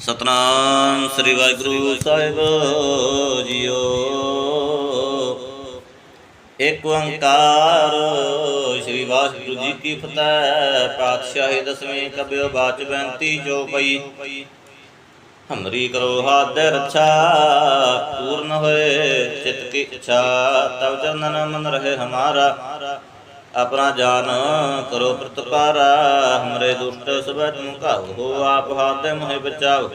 ਸਤਨਾਮ ਸ੍ਰੀ ਵਾਹਿਗੁਰੂ ਸਾਹਿਬ ਜੀਓ। ਏਕ ਓੰਕਾਰ ਸ੍ਰੀ ਵਾਹਿਗੁਰੂ ਜੀ ਕੀ ਫਤਿਹ। ਪਾਤਸ਼ਾਹੀ ਦਸਵੀਂ ਕਬਿਓ ਬਾਚ ਬੈਂਤੀ ਜੋ ਪਈ। ਹਮਰੀ ਕਰੋ ਹਾਥ ਦੇ ਰੱਛਾ, ਪੂਰਨ ਹੋਏ ਚਿਤ ਕੀ ਇੱਛਾ। ਤਬ ਚੰਦਨ ਮਨ ਰਹੇ ਹਮਾਰਾ। ਆਪਣਾ ਜਾਨ ਕਰੋ ਪ੍ਰਤਪਾਰਾ, ਹਮਰੇ ਦੁਸ਼ਟ ਸਬੈ ਤੁਮ ਕਾਹੋ ਆਪ ਹਾਥ ਮੋਹਿ ਬਚਾਓ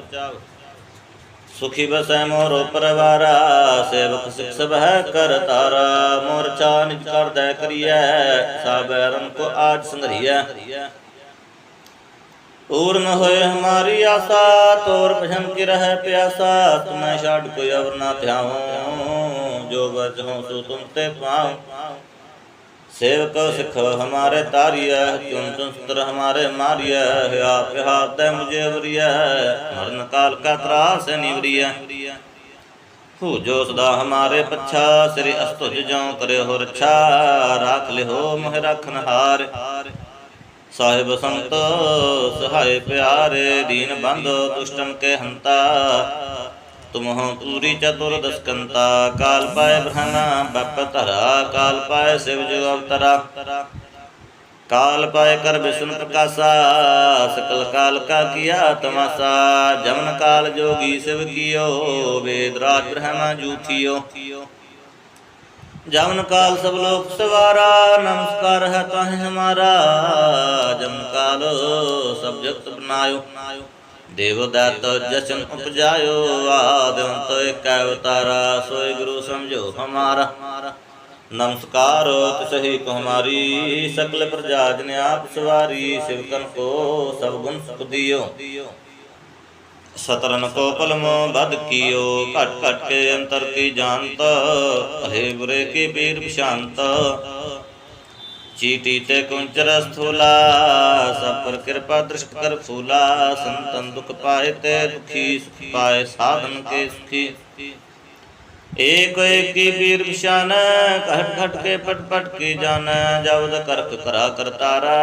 ਸੁਖੀ ਬਸੈ ਮੋਰੋ ਪਰਵਾਰਾ, ਸੇਵਕ ਸਿਖ ਸਭੈ ਕਰ ਤਾਰਾ ਮੋਰ ਚਾ ਕਰਦੈ ਕਰੀਐ, ਸਾਬੈ ਰਨ ਕੋ ਆਜ ਸੰਗਰੀਐ ਪੂਰਨ ਹੋਏ ਹਮਾਰੀ ਆਸਾ, ਤੋਰ ਭਜਨ ਕੀ ਰਹਿ ਪਿਆਸਾ, ਤੁਮੈ ਛਾੜ ਕੋਈ ਅਵਰ ਨਾ ਧਿਆਉ, ਜੋ ਵਜ ਹੋ ਸੋ ਤੁਮ ਤੇ ਪਾਉ ਸੇਵਕ ਸਿਖ ਹਮਾਰੇ ਤਾਰੀਐ ਚੁਨ ਚੁਨ ਸੁਤਰ ਹਮਾਰੇ ਮਾਰੀਐ, ਹੈ ਆਪ ਹਾਥ ਦੇ ਮੁਝੇ ਵਰੀਐ, ਮਰਨ ਕਾਲ ਕਾ ਤਰਾਸ ਨਿਵਰੀਐ ਹੋ ਜੋ ਸਦਾ ਹਮਾਰੇ ਪੱਛਾ, ਸ੍ਰੀ ਅਸਤੁਜ ਜੋ ਕਰਿਓ ਹੋ ਰੱਛਾ, ਰਾਖ ਲਿਓ ਮੋਹਿ ਰਾਖਨ ਹਾਰ। ਸਾਹਿਬ ਸੰਤ, ਸਹਾਇ ਪਿਆਰੇ, ਦੀਨ ਬੰਧ ਦੁਸ਼ਟਨ ਕੇ ਹੰਤਾ ਤੁਮ ਪੂਰੀ ਚਤੁਰ ਦਸਕੰਤਾ, ਕਾਲ ਪਾਏ ਬ੍ਰਹਮਾ ਬਪ ਧਰਾ, ਕਾਲ ਪਾਏ ਸਿਵ ਜੋ ਅਵਤਰਾ। ਕਾਲ ਪਾਏ ਕਰ ਵਿਸ਼ਨ ਪ੍ਰਕਾਸ਼ਾ, ਸਕਲ ਕਾਲ ਕਾ ਕੀਆ ਤਮਾਸਾ। ਜਮਨ ਕਾਲ ਜੋਗੀ ਸਿਵ ਕੀਓ, ਵੇਦ ਰਾਜ ਬ੍ਰਹਮਾ ਜੂਥਿਓ ਜਮਨ ਕਾਲ ਸਭ ਲੋਕ ਸਵਾਰਾ, ਨਮਸਕਾਰ ਹੈ ਤਾਹਿ ਹਮਾਰਾ। ਜਮਨ ਕਾਲ ਸਭ ਜਗਤ ਬਨਾਇਓ। ਦੇਵ ਜਸ਼ਨ ਉਪਜਾਇਓ, ਆਦ ਅੰਤ ਏਕ ਅਵਤਾਰਾ ਸੋਈ ਗੁਰੂ ਸਮਝੋ ਹਮਾਰਾ। ਨਮਸਕਾਰ ਤਿਸਹੀ ਕੋ ਹਮਾਰੀ ਸਕਲ ਪ੍ਰਜਾ ਜਨ ਆਪ ਸਵਾਰੀ ਸਿਵਕਨ ਕੋ ਸਭ ਗੁਣ ਸੁਖ ਦਿਓ। ਸਤਰਨ ਕੋ ਪਲਮੋ ਬਦ ਕੀਓ, ਘਟ ਘਟ ਕੇ ਅੰਤਰ ਕੀ ਜਾਣਤ ਹੇ ਬੁਰੇ ਕੀ ਬੀਰ ਬਿਸ਼ਾਂਤ ਚੀਟੀ ਤੇ ਕੁੰਚਰ ਸਥੂਲਾ ਸਭ ਪਰ ਕਿਰਪਾ ਦ੍ਰਿਸ਼ਟ ਕਰ ਫੂਲਾ ਸੰਤਨ ਦੁਖ ਪਾਏ ਤੇ ਦੁਖੀ ਸੁਖ ਪਾਏ ਸਾਧਨ ਕੇ ਸੁਖੀ ਏਕ ਏਕੀ ਵੀਰ ਵਿਸ਼ਾਨ ਘਟ ਘਟ ਕੇ ਪਟ ਪਟ ਕੀ ਜਾਨ ਜਬਦ ਕਰਕ ਕਰਾ ਕਰਤਾਰਾ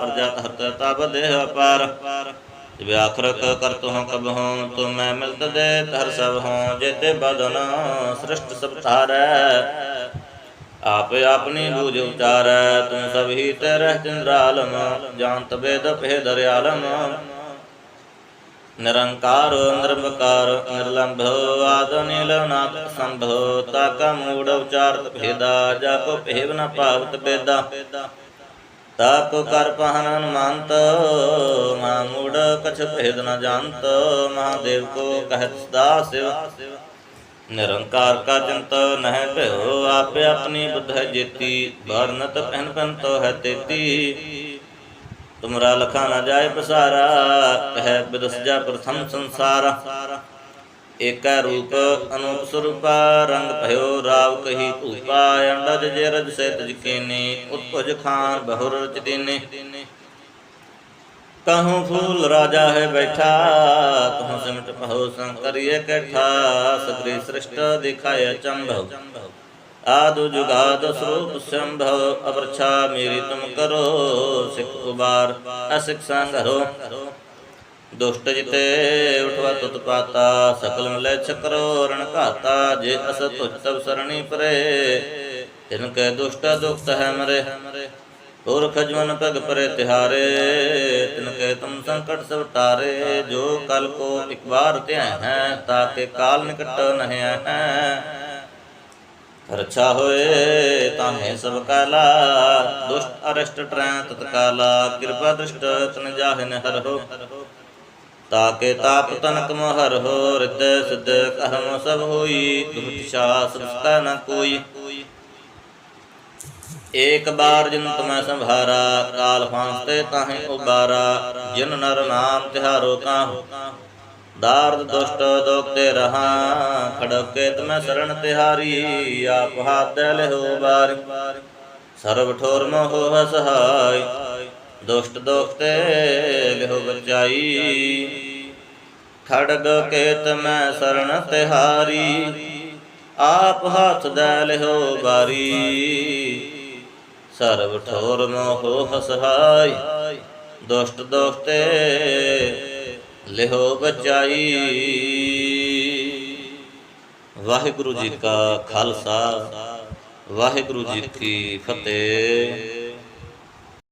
ਪ੍ਰਜਾ ਹਰਤ ਤਬ ਦੇਹ ਅਪਾਰ ਵਿਆਖਰਕ ਕਰਤ ਹਾਂ ਕਬ ਹਾਂ ਤੂੰ ਮੈਂ ਮਿਲਤ ਦੇ ਹਰ ਸਭ ਹਾਂ ਜੇਤੇ ਬਦਨ ਸ੍ਰਿਸ਼ਟ ਸਭ ਧਾਰੈ ਆਪ ਆਪਣੀ ਬੂਝ ਉਚਾਰੈ, ਤੂੰ ਸਭ ਹੀ ਤੇ ਰਹਿ ਚੰਦਰਾਲਮ ਜਾਣਤ ਬੇਦ ਭੇ ਦਰਿਆਲਮ। ਨਿਰੰਕਾਰ ਨਿਰਭਕਾਰ ਨਿਰਲੰਭ, ਆਦ ਨੀਲਨਾਥ ਸੰਭੋ, ਤਾਕਾ, ਮੂੜ ਉਚਾਰਤ ਭੇਦਾ ਜਾ ਭੇਵ, ਨ ਭਾਵਤ ਬੇਦਾ ਤਾ ਕਰ, ਪਹਨ ਅਨੁਮੰਤ ਮਾ ਮੂੜ ਕਛ ਭੇਦ, ਨ ਜਾਣਤ, ਮਹਾਦੇਵ ਕੋ ਕਹਿਤ, ਸਦਾ ਸਿਵ। ਨਿਰੰਕਾਰ ਕਾ ਚਿੰਤ ਨਹਿ ਭਇਓ, ਆਪੇ ਆਪਣੀ ਬੁੱਧ ਜੇਤੀ, ਵਰਨਤ ਪਹਿਨ ਪਹਿਨ ਤੋ ਹੈ ਤੇਤੀ। ਤੁਮਰਾ ਲਖਾ ਨਾ ਜਾਏ ਪਸਾਰਾ, ਕਹਿ ਬਿਦਸ ਜਾ ਪ੍ਰਥਮ ਸੰਸਾਰ। ਏਕੈ ਰੂਪ ਅਨੂਪ ਸਰੂਪਾ, ਰੰਗ ਭਇਓ ਰਾਵ ਕਹੀ ਧੂਪਾ, ਅੰਡਜ ਜੇ ਰਜ ਸੇ ਤਜ ਕੀਨੀ ਉਤਪਜ ਖਾਨ ਬਹੁਰ ਰਚ ਦੀਨੇ। ਕਹੂੰ ਫੂਲ ਰਾਜਾ ਹੈ ਬੈਠਾ ਕਹੂੰ ਸਿਮਟ ਪਹੋ ਸੰਕਰੀਏ ਕੈਠਾ ਸਗਰੀ ਸ੍ਰਿਸ਼ਟ ਦਿਖਾਇ ਚੰਭਵ ਆਦੁ ਜੁਗਾਦ ਸਰੂਪ ਸੰਭਵ ਅਵਰਛਾ ਮੇਰੀ ਤੁਮ ਕਰੋ, ਸਿਖ ਉਬਾਰ ਅਸਿਖ ਸੰਗਰੋ ਦੁਸ਼ਟ ਜਿਤੇ ਉਠਵਾ ਤੁਤ ਪਾਤਾ, ਸਕਲ ਮਲੇ ਚਕਰੋ ਰਣ ਘਾਤਾ, ਜੇ ਅਸ ਤੁਜ ਤਬ ਸਰਣੀ ਪਰੇ। ਤਿਨ ਕੈ ਦੁਸ਼ਟ ਦੁਖਤ ਹੈ ਮਰੇ। ਪੁਰਖ ਜਮਨ ਪਗ ਪਰੇ ਤਿਹਾਰੇ, ਤਿਨ ਕੈ ਤੁਮ ਸੰਕਟ ਸਭ ਤਾਰੇ ਜੋ ਕਲ ਕੋ ਇਕ ਬਾਰ ਧਿਆ ਹੈ ਤਾਕੇ ਕਾਲ ਨਿਕਟ ਨਹਿ ਹੈ। ਰਛਾ ਹੋਏ, ਤਾਹੇ ਸਭ ਕਾਲਾ ਦੁਸ਼ਟ ਅਰਸ਼ਟ ਟਰੈ ਤਤਕਾਲਾ ਕਿਰਪਾ ਦ੍ਰਿਸ਼ਟ ਤਨ ਜਾਹਿਨ ਹਰਹੁ ਤਾਕੇ ਤਾਪ ਤਨਕ ਮਹਰ ਹੋ ਰਿਦੈ ਸਿਧ ਕਰਮ ਸਭ ਹੋਈ ਦੁਖ ਸ਼ਾਸ ਰਸਤਾ ਨ ਕੋਈ। ਏਕ ਬਾਰ ਜਿਨ ਤੁਮੈ ਸੰਭਾਰਾ, ਕਾਲ ਫਾਂਸਤੇ ਤਾਹੇ ਉਬਾਰਾ, ਜਿਨ ਨਰ ਨਾਮ ਤਿਹਾਰੋ ਕਾਹੂ। ਦਾਰਦ ਦੁਸ਼ਟ ਦੋਖਤੇ ਰਹਾ, ਖੜਕੇ ਤੁਮੈ ਸਰਣ ਤਿਹਾਰੀ, ਆਪ ਹਾਥ ਲਿਓ ਬਾਰ। ਸਰਬ ਠੋਰ ਮੋਹ ਹਸਹਾਈ ਦੁਸ਼ਟ ਦੋਖਤੇ ਲਿਓ ਬਚਾਈ। ਖੜਗ ਕੇ ਮੈਂ ਸਰਣ ਤਿਹਾਰੀ ਆਪ ਹੱਥ ਦੇ ਲਿਓ ਬਾਰੀ ਸਰਬ ਠੋਰ ਮੋਹ ਹਸਹਾਈ, ਦੁਸ਼ਟ ਦੋਖਤੇ ਲਿਹੋ ਬਚਾਈ। ਵਾਹਿਗੁਰੂ ਜੀ ਕਾ ਖਾਲਸਾ, ਵਾਹਿਗੁਰੂ ਜੀ ਕੀ ਫਤਿਹ।